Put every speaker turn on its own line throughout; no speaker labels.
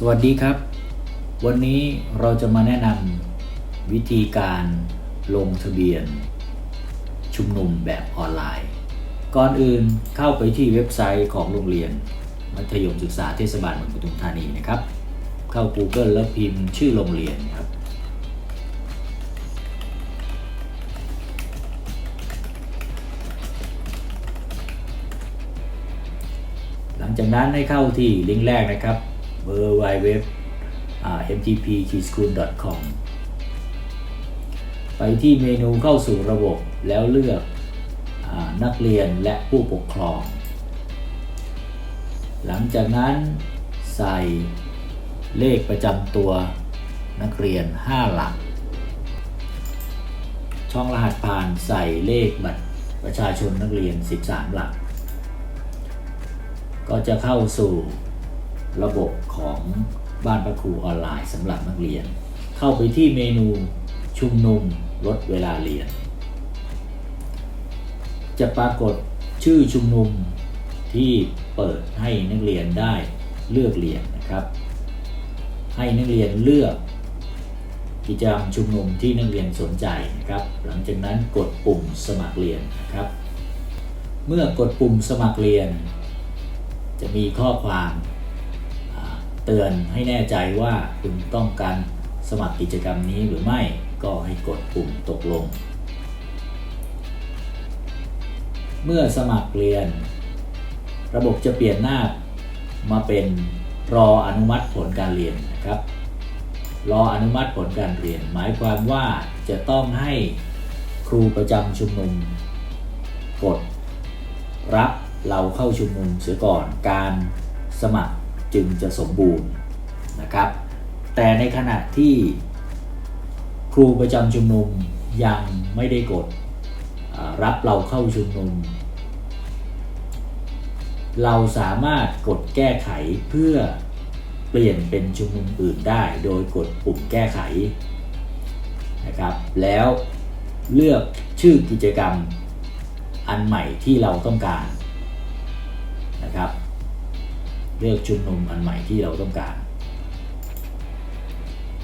สวัสดีครับ วันนี้เราจะมาแนะนำวิธีการลงทะเบียน ชุมนุมแบบออนไลน์ ก่อนอื่นเข้าไปที่เว็บไซต์ของโรงเรียน มัธยมศึกษาเทศบาลเมืองปทุมธานีนะครับ เข้า Google แล้วพิมพ์ชื่อโรงเรียนครับ หลังจากนั้นให้เข้าที่ลิงก์แรกนะครับ w w w mtp school com ไปที่เมนูเข้าสู่ระบบแล้วเลือกอนักเรียนและผู้ปกครอง หลังจากนั้นใส่เลขประจำตัวนักเรียน 5 หลัก ช่องรหัสผ่านใส่เลขบัตรประชาชนนักเรียน 13 หลัก ก็จะเข้าสู่ ระบบของบ้านพระครูออนไลน์สำหรับนักเรียน เข้าไปที่เมนูชุมนุมลดเวลาเรียน จะปรากฏชื่อชุมนุมที่เปิดให้นักเรียนได้เลือกเรียนนะครับ ให้นักเรียนเลือกกิจกรรมชุมนุมที่นักเรียนสนใจนะครับ หลังจากนั้นกดปุ่มสมัครเรียนนะครับ เมื่อกดปุ่มสมัครเรียน จะมีข้อความ เตือนให้แน่ใจว่าคุณต้องการสมัครกิจกรรมนี้หรือไม่ก็ให้กดปุ่มตกลง เมื่อสมัครเรียน ระบบจะเปลี่ยนหน้ามาเป็นรออนุมัติผลการเรียนนะครับ รออนุมัติผลการเรียน หมายความว่าจะต้องให้ครูประจำชุมนุม กด รับเราเข้าชุมนุมเสียก่อนการสมัคร จึงจะสมบูรณ์นะครับ แต่ในขณะที่ครูประจำชุมนุมยังไม่ได้กดรับเราเข้าชุมนุม เราสามารถกดแก้ไขเพื่อเปลี่ยนเป็นชุมนุมอื่นได้โดยกดปุ่มแก้ไขนะครับ แล้วเลือกชื่อกิจกรรมอันใหม่ที่เราต้องการ เลือกชุมนุมอันใหม่ที่เราต้องการ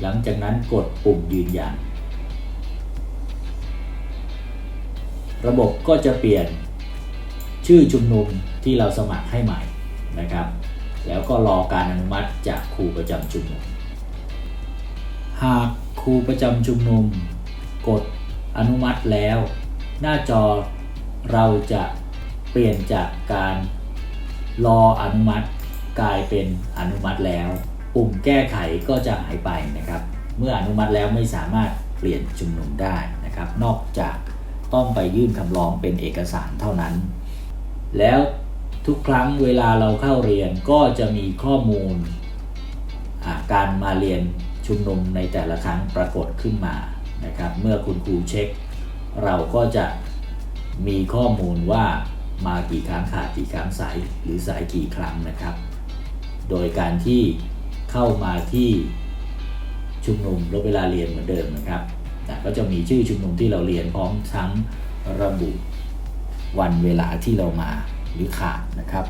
หลังจากนั้นกดปุ่มยืนยัน ระบบก็จะเปลี่ยนชื่อชุมนุมที่เราสมัครให้ใหม่นะครับ แล้วก็รอการอนุมัติจากครูประจำชุมนุม หากครูประจำชุมนุม กดอนุมัติแล้ว หน้าจอเราจะเปลี่ยนจากการรออนุมัติ กลายเป็นอนุมัติแล้ว ปุ่มแก้ไขก็จะหายไปนะครับ เมื่ออนุมัติแล้วไม่สามารถเปลี่ยนชุมนุมได้นะครับ นอกจากต้องไปยื่นคำร้องเป็นเอกสารเท่านั้น แล้วทุกครั้งเวลาเราเข้าเรียนก็จะมีข้อมูลาการมาเรียนชุมนุมในแต่ละครั้งปรากฏขึ้นมานะครับ เมื่อคุณครูเช็ค เราก็จะมีข้อมูลว่ามากี่ครั้งขาดกี่ครั้งสายหรือสายกี่ครั้งนะครับ โดยการที่เข้ามาที่ชุมนุมลดเวลาเรียนเหมือนเดิมนะครับก็จะมีชื่อชุมนุมที่เราเรียนพร้อมทั้งระบุวันเวลาที่เรามาหรือขาดนะครับ